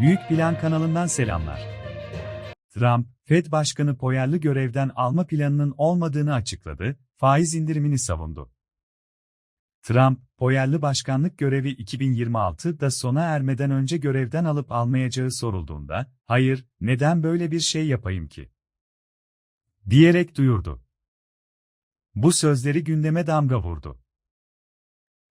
Büyük Plan kanalından selamlar. Trump, Fed Başkanı Powell'ı görevden alma planının olmadığını açıkladı, faiz indirimini savundu. Trump, Powell'ı başkanlık görevi 2026'da sona ermeden önce görevden alıp almayacağı sorulduğunda, hayır, neden böyle bir şey yapayım ki? diyerek duyurdu. Bu sözleri gündeme damga vurdu.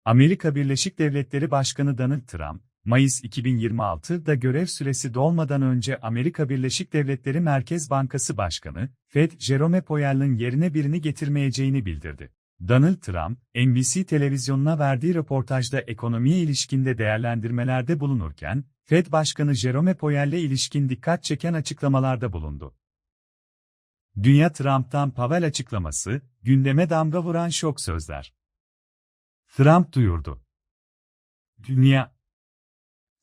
Amerika Birleşik Devletleri Başkanı Donald Trump, Mayıs 2026'da görev süresi dolmadan önce Amerika Birleşik Devletleri Merkez Bankası Başkanı, Fed Jerome Powell'ın yerine birini getirmeyeceğini bildirdi. Donald Trump, NBC televizyonuna verdiği röportajda ekonomiye ilişkinde değerlendirmelerde bulunurken, Fed Başkanı Jerome Powell'le ilişkin dikkat çeken açıklamalarda bulundu. Dünya Trump'tan Powell açıklaması, gündeme damga vuran şok sözler. Trump duyurdu. Dünya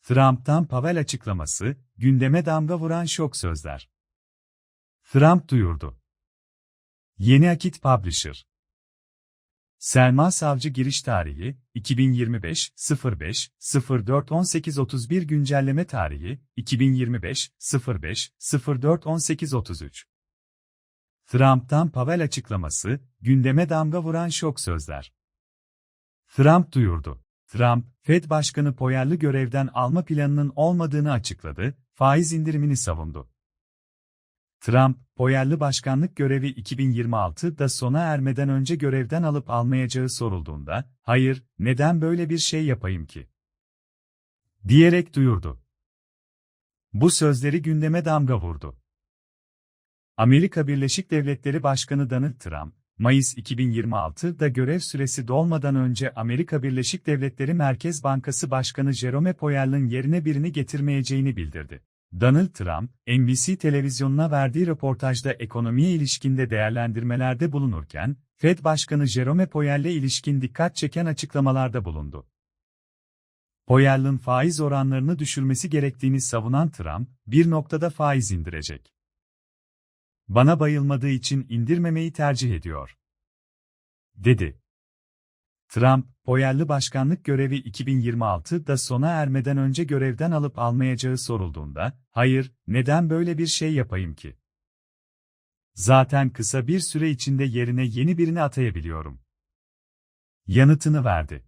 Trump'tan Powell açıklaması, gündeme damga vuran şok sözler. Trump duyurdu. Yeni Akit Publisher Selma Savcı giriş tarihi 2025 05 04 18 31 güncelleme tarihi 2025 05 04 18 33 Trump'tan Powell açıklaması, gündeme damga vuran şok sözler. Trump duyurdu. Trump, Fed Başkanı Powell'ı görevden alma planının olmadığını açıkladı, faiz indirimini savundu. Trump, Powell'ı başkanlık görevi 2026'da sona ermeden önce görevden alıp almayacağı sorulduğunda, hayır, neden böyle bir şey yapayım ki? diyerek duyurdu. Bu sözleri gündeme damga vurdu. Amerika Birleşik Devletleri Başkanı Donald Trump, Mayıs 2026'da görev süresi dolmadan önce Amerika Birleşik Devletleri Merkez Bankası Başkanı Jerome Powell'ın yerine birini getirmeyeceğini bildirdi. Donald Trump, NBC televizyonuna verdiği röportajda ekonomiye ilişkinde değerlendirmelerde bulunurken, Fed Başkanı Jerome Powell'le ilişkin dikkat çeken açıklamalarda bulundu. Powell'ın faiz oranlarını düşürmesi gerektiğini savunan Trump, bir noktada faiz indirecek. Bana bayılmadığı için indirmemeyi tercih ediyor. Dedi. Trump, Powell'lı başkanlık görevi 2026'da sona ermeden önce görevden alıp almayacağı sorulduğunda, hayır, neden böyle bir şey yapayım ki? Zaten kısa bir süre içinde yerine yeni birini atayabiliyorum. Yanıtını verdi.